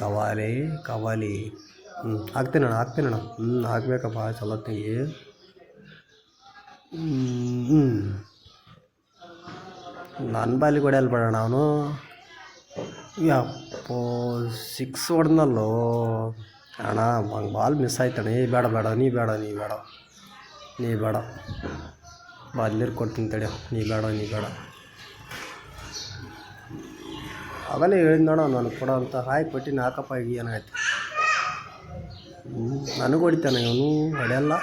ಕವಾಲಿ ಕವಾಲಿ. ಹ್ಞೂ ಹಾಕ್ತೀನಿ ಅಣ್ಣ ಹಾಕ್ತೀನಿ ಅಣ್ಣ. ಹ್ಞೂ ಹಾಕಬೇಕಪ್ಪ ಚಲೋತ್ತಿಗೆ ಹ್ಞೂ ನನ್ನ ಬಾಲಿ ಹೊಡೆಯಲ್ಲ ಬೇಡಣ್ಣ ಅವನು. ಯಪ್ಪೋ ಸಿಕ್ಸ್ ಹೊಡೆದ್ನಲ್ಲೋ. ಅಣ್ಣ ಹಂಗೆ ಬಾಲ್ ಮಿಸ್ ಆಯ್ತಣ್ಣ ಏ, ಬೇಡ ಬೇಡ, ನೀ ಬೇಡ ನೀ ಬೇಡ. ನೀ ಬೇಡ. ಬಾಲ್ನೀರು ಕೊಡ್ತೀನಿ ತಡಿ. ನೀ ಬೇಡ ನೀ ಬೇಡ. ಅವೆಲ್ಲ ಹೇಳಿದ್ ನನಗೆ ನಾನು ಕೊಡೋ ಅಂತ ಹಾಯ್ ಕೊಟ್ಟಿನಿ ಹಾಕಪ್ಪ ಈಗ ಏನಾಯ್ತು? ನನಗೆ ಹೊಡಿತಾನೆ ಇವನು, ಹೊಡೆಯಲ್ಲ.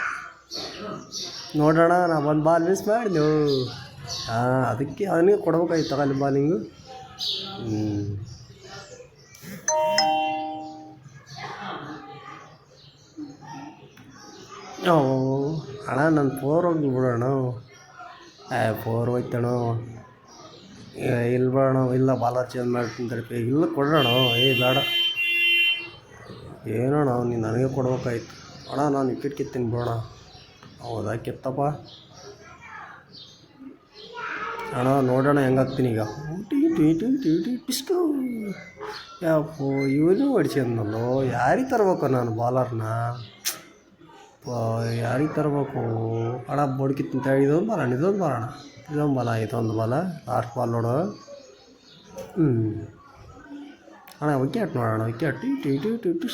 ನೋಡೋಣ, ನಾ ಒಂದು ಬಾಲ್ ಮಿಸ್ ಮಾಡಿದೆವು ಹಾಂ ಅದಕ್ಕೆ ಅವನಿಗೆ ಕೊಡ್ಬೇಕಾಯ್ತು ಅಲ್ಲಿ ಬಾಲಿಂಗು ಹ್ಞೂ ಅಣ್ಣ ನನ್ನ ಫೋರ್ ಹೋಗಿ ಬಿಡೋಣ. ಏ ಪೋರ್ ಹೋಯ್ತಣ ಇಲ್ಲ ಇಲ್ಲ ಬಾಲಾಜಿ ಚೇಂಜ್ ಮಾಡ್ತೀನಿ ಇಲ್ಲ ಕೊಡೋಣ ಏ, ಬೇಡ. ಏನೋಣ ನೀನು ನನಗೆ ಕೊಡ್ಬೇಕಾಯ್ತು. ಅಣ್ಣ, ನಾನು ವಿಕೆಟ್ ಕಿತ್ತೀನಿ ಬಿಡೋಣ ಹೌದಾ, ಕಿತ್ತಪ್ಪ? ಅಣ್ಣ, ನೋಡೋಣ ಹೆಂಗಾಗ್ತೀನಿ ಈಗ. ಪಿಸ್ಟು. ಯಾಪೋ ಇವನು ಹೊಡಿಸ್ಯಂದಲ್ಲೋ ಯಾರಿಗೆ ತರಬೇಕು ನಾನು ಬಾಲರ್ನ? ಯಾರಿಗೆ ತರಬೇಕು? ಅಣ್ಣ ಬಡ್ಕಿತ್ತು ಇದೊಂದು ಬರೋಣ ಅಣ್ಣ ಇದೊಂದು ಅಣ್ಣ ಇದೊಂದು ಬಲ ಇದೊಂದು ಬಲ. ಲಾಸ್ಟ್ ಬಾಲ್ ನೋಡು. ಹ್ಞೂ ಅಣ್ಣ ವಿಕೆಟ್ ನೋಡೋಣ ವಿಕೆಟ್ ಟಿ ಟಿ ಟಿ ಟಿ ಟಿ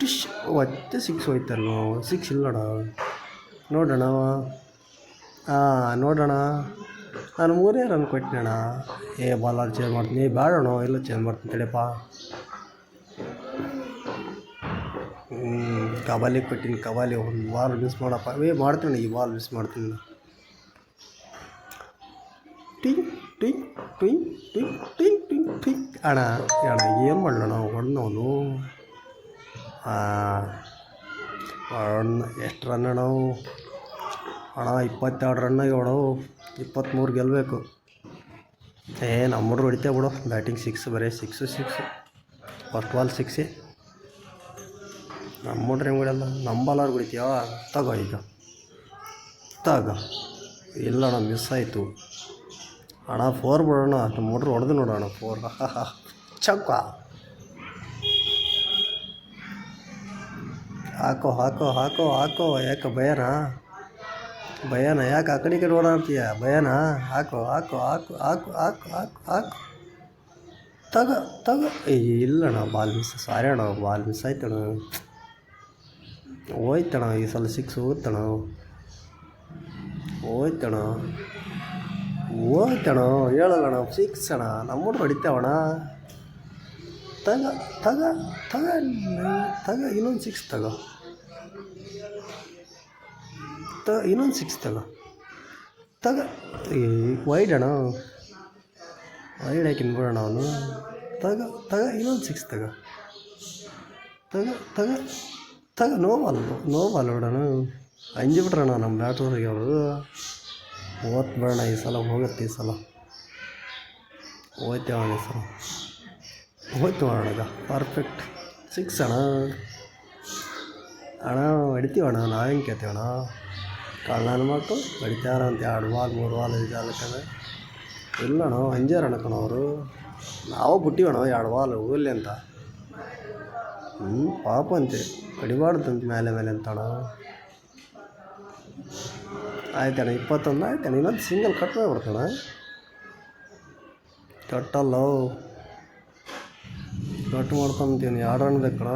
ಟಿಶ್ ಒತ್ತೆ ಸಿಕ್ಸ್ ಹೋಯ್ತಲ್ಲ ಸಿಕ್ಸ್ ಇಲ್ಲ ನೋಡ ನೋಡೋಣ. ಹಾಂ ನೋಡೋಣ. ನಾನು ಮೂರೇ ರನ್ ಕೊಟ್ಟಿನಣ್ಣ ಏ ಬಾಲರ್ ಚೇಂಜ್ ಮಾಡ್ತೀನಿ. ಏ ಬೇಡಣ್ಣ ಎಲ್ಲ ಚೇಂಜ್ ಮಾಡ್ತೀನಿ ತಡೆಯಪ್ಪ. ಕಬಾಲಿ ಕೊಟ್ಟಿನಿ. ಕಬಾಲಿ ಒಂದು ಬಾಲ್ ಮಿಸ್ ಮಾಡಪ್ಪ. ಏ, ಮಾಡ್ತೀನಿ ಈ ಬಾಲ್ ಮಿಸ್ ಮಾಡ್ತೀನಿ ಟಿಂಗ್ ಟಿಂಗ್ ಟಿಂಗ್ ಟಿಂಗ್ ಟಿಂಗ್ ಟಿಂಗ್ ಟಿಂಗ್. ಅಣ್ಣ ಅಣ್ಣ, ಏನು ಮಾಡೋಣ ಹೊಣ್ಣವನು ಹಾಂ ಎಷ್ಟು ರನ್ ಅಣ್ಣವು ಅಣ್ಣ, ಇಪ್ಪತ್ತೆರಡು ರನ್ನಾಗಿ ಹೊಡವು ಇಪ್ಪತ್ತ್ಮೂರು ಗೆಲ್ಲಬೇಕು ಏ ನಮ್ಮ ಹುಡ್ರು ಹೊಡಿತೇವೆ ಬಿಡು. ಬ್ಯಾಟಿಂಗ್ ಸಿಕ್ಸ್ ಬರೀ six six first ball six ನಮ್ಮ ಹುಡ್ರು ಹೆಂಗೆ ಹೊಡೆಯಲ್ಲ? ನಮ್ಮ ಬಾಲರ್ ಹೊಡಿತೀವ ತಗೋ ಈಗ. ತಗೋ. ಇಲ್ಲ ಅಣ್ಣ ಮಿಸ್ ಆಯಿತು. ಅಣ್ಣ ಫೋರ್ ಬಿಡೋಣ. ಹುಡ್ರು ಹೊಡೆದು ನೋಡೋಣ ಫೋರ್ ಚಕ್ಕ ಹಾಕೋ ಹಾಕೋ ಹಾಕೋ ಹಾಕೋ. ಯಾಕೆ ಭಯನ? ಭಯನ? ಯಾಕೆ ಆ ಕಡೆ ಕಡೆ ಓಡಾಡ್ತೀಯ? ಭಯನ? ಹಾಕೋ ಹಾಕೋ, ಹಾಕು ಹಾಕು ಹಾಕು ಹಾಕು ಹಾಕು. ತಗ ತಗ. ಇಲ್ಲಣ್ಣ ಬಾಲ್ ಮಿಸ್ ಸಾರಿ ಅಣ್ಣ, ಬಾಲ್ ಮಿಸ್ ಆಯ್ತಣ ಹೋಯ್ತಣ ಈ ಸಲ ಸಿಕ್ಸ್ ಹೋಗ್ತಣ ಹೋಯ್ತಣ ಹೋಯ್ತಣ ಹೇಳಲ್ಲಣ ಸಿಕ್ಸ್ ಅಣ್ಣ ನಮ್ಮ ಹುಡುಗ ಹೊಡಿತಾವಣ. ತಗ ತಗ ತಗ ತಗ, ಇನ್ನೊಂದು ಸಿಕ್ಸ್ ತಗೋ. ತ, ಇನ್ನೊಂದು ಸಿಕ್ಸ್ ತಗ. ತಗ ಈ ವೈಡ್ ಅಣ್ಣ. ವೈಡ್ ಬಿಡೋಣ ಅವನು? ತಗ ತಗ, ಇನ್ನೊಂದು ಸಿಕ್ಸ್ ತಗ. ತಗ ತಗ ತಗ ನೋವಲ್ಲ ನೋ ಬಾಲ್ ಬಿಡೋಣ ಅಂಜಿ ಬಿಟ್ರಣ್ಣ ನಮ್ಮ ಬ್ಯಾಟ್ರಿಗೆ ಅವರು. ಓತ್ ಬೇಡ ಈ ಸಲ ಹೋಗುತ್ತೆ ಈ ಸಲ. ಹೋಯ್ತೇವ ಈ ಸಲ. ಹೋಯ್ತು ಅಣ್ಣ ಪರ್ಫೆಕ್ಟ್ ಸಿಕ್ಸ್ ಅಣ್ಣ. ಅಣ್ಣ ಹೊಡಿತೀವಣ್ಣ ನಾವೇನು ಕೇಳ್ತೀವಣ್ಣ ಕಳ್ಳನ ಮಕ್ಕಳು ಹೊಡಿತಾರ ಅಂತ ಎರಡು ವಾಲ್, ಮೂರು ಬಾಲ್ ಇದಾಗತ್ತಂದ್ರೆ ಇಲ್ಲಣ್ಣ ಅಣ್ಣ ಕಣ ಅವರು. ನಾವು ಬಿಟ್ಟಿವಣ್ಣ ಎರಡು ವಾಲ್, ಹೋಗಲಿ ಅಂತ. ಹ್ಞೂ ಪಾಪ ಅಂತೆ. ಹೊಡಿಬಾರ್ದಂತ ಮೇಲೆ ಮೇಲೆ ಅಂತಣ್ಣ ಆಯ್ತಣ್ಣ, ಇಪ್ಪತ್ತೊಂದು ಆಯ್ತಣ್ಣ, ಇನ್ನೊಂದು ಸಿಂಗಲ್ ಕಟ್ ಮಾಡ್ಬಿಡ್ತಣ್ಣ ಕಟ್ಟಲ್ಲ. ಕಟ್ ಮಾಡ್ಕೊಂತೀನಿ, ಎರಡು ರನ್ ಬೇಕಣ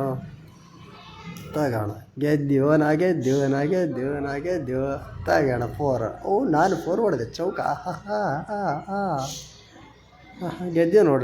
ತಗೋಣ ಗೆದ್ದೀವ ನಾ ಗೆದ್ದೀವ ನಾ ಗೆದ್ದೀವ ನಾ ಗೆದ್ದೀವ ತಗೋಣ ಫೋರ್ ಓ, ನಾನು ಫೋರ್ ಹೊಡೆದೆ, ಚೌಕ. ಹಾ ಹಾ ಹಾ ಹಾ ಗೆದ್ದೀವಿ ನೋಡ್ರಿ.